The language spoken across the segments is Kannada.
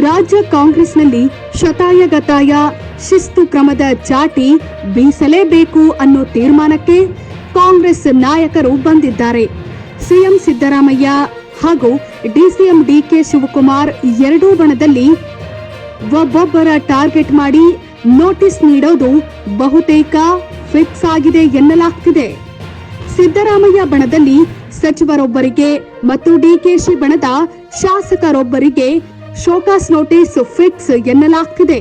ರಾಜ್ಯ ಕಾಂಗ್ರೆಸ್ನಲ್ಲಿ ಶತಾಯಗತಾಯ ಶಿಸ್ತು ಕ್ರಮದ ಚಾಟಿ ಬೀಸಲೇಬೇಕು ಅನ್ನೋ ತೀರ್ಮಾನಕ್ಕೆ ಕಾಂಗ್ರೆಸ್ ನಾಯಕರು ಬಂದಿದ್ದಾರೆ. ಸಿಎಂ ಸಿದ್ದರಾಮಯ್ಯ ಹಾಗೂ ಡಿಸಿಎಂ ಡಿಕೆ ಶಿವಕುಮಾರ್ ಎರಡೂ ಬಣದಲ್ಲಿ ಒಬ್ಬೊಬ್ಬರ ಟಾರ್ಗೆಟ್ ಮಾಡಿ ನೋಟಿಸ್ ನೀಡೋದು ಬಹುತೇಕ ಫಿಕ್ಸ್ ಆಗಿದೆ ಎನ್ನಲಾಗ್ತಿದೆ. ಸಿದ್ದರಾಮಯ್ಯ ಬಣದಲ್ಲಿ ಸಚಿವರೊಬ್ಬರಿಗೆ ಮತ್ತು ಡಿಕೆಶಿ ಬಣದ ಶಾಸಕರೊಬ್ಬರಿಗೆ ಶೋಕಾಸ್ ನೋಟಿಸ್ ಫಿಕ್ಸ್ ಎನ್ನಲಾಗ್ತಿದೆ.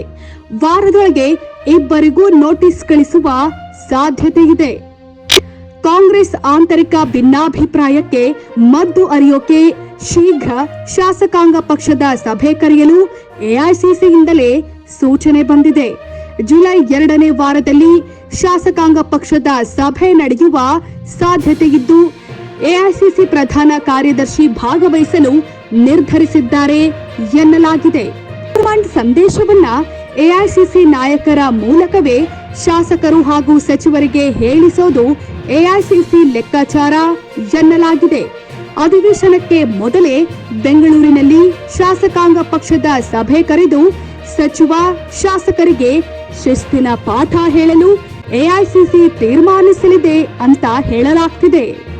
ವಾರದೊಳಗೆ ಇಬ್ಬರಿಗೂ ನೋಟಿಸ್ ಕಳಿಸುವ ಸಾಧ್ಯತೆ ಇದೆ ಕಾಂಗ್ರೆಸ್ ಆಂತರಿಕ ಭಿನ್ನಾಭಿಪ್ರಾಯಕ್ಕೆ ಮದ್ದು ಅರಿಯೋಕೆ ಶೀಘ್ರ ಶಾಸಕಾಂಗ ಪಕ್ಷದ ಸಭೆ ಕರೆಯಲು ಎಐಸಿಸಿಯಿಂದಲೇ ಸೂಚನೆ ಬಂದಿದೆ. ಜುಲೈ ಎರಡನೇ ವಾರದಲ್ಲಿ ಶಾಸಕಾಂಗ ಪಕ್ಷದ ಸಭೆ ನಡೆಯುವ ಸಾಧ್ಯತೆ ಇದ್ದು ಎಐಸಿಸಿ ಪ್ರಧಾನ ಕಾರ್ಯದರ್ಶಿ ಭಾಗವಹಿಸಲು ನಿರ್ಧರಿಸಿದ್ದಾರೆ. ಎನ್ನಲಾಗಿದೆ. ಸಂದೇಶವನ್ನ ಎಐಸಿಸಿ ನಾಯಕರ ಮೂಲಕವೇ ಶಾಸಕರು ಹಾಗೂ ಸಚಿವರಿಗೆ ಹೇಳಿಸೋದು ಎಐಸಿಸಿ ಲೆಕ್ಕಾಚಾರ ಎನ್ನಲಾಗಿದೆ. ಅಧಿವೇಶನಕ್ಕೆ ಮೊದಲೇ ಬೆಂಗಳೂರಿನಲ್ಲಿ ಶಾಸಕಾಂಗ ಪಕ್ಷದ ಸಭೆ ಕರೆದು ಸಚಿವ ಶಾಸಕರಿಗೆ ಶಿಸ್ತಿನ ಪಾಠ ಹೇಳಲು ಎಐಸಿಸಿ ತೀರ್ಮಾನಿಸಲಿದೆ ಅಂತ ಹೇಳಲಾಗ್ತಿದೆ.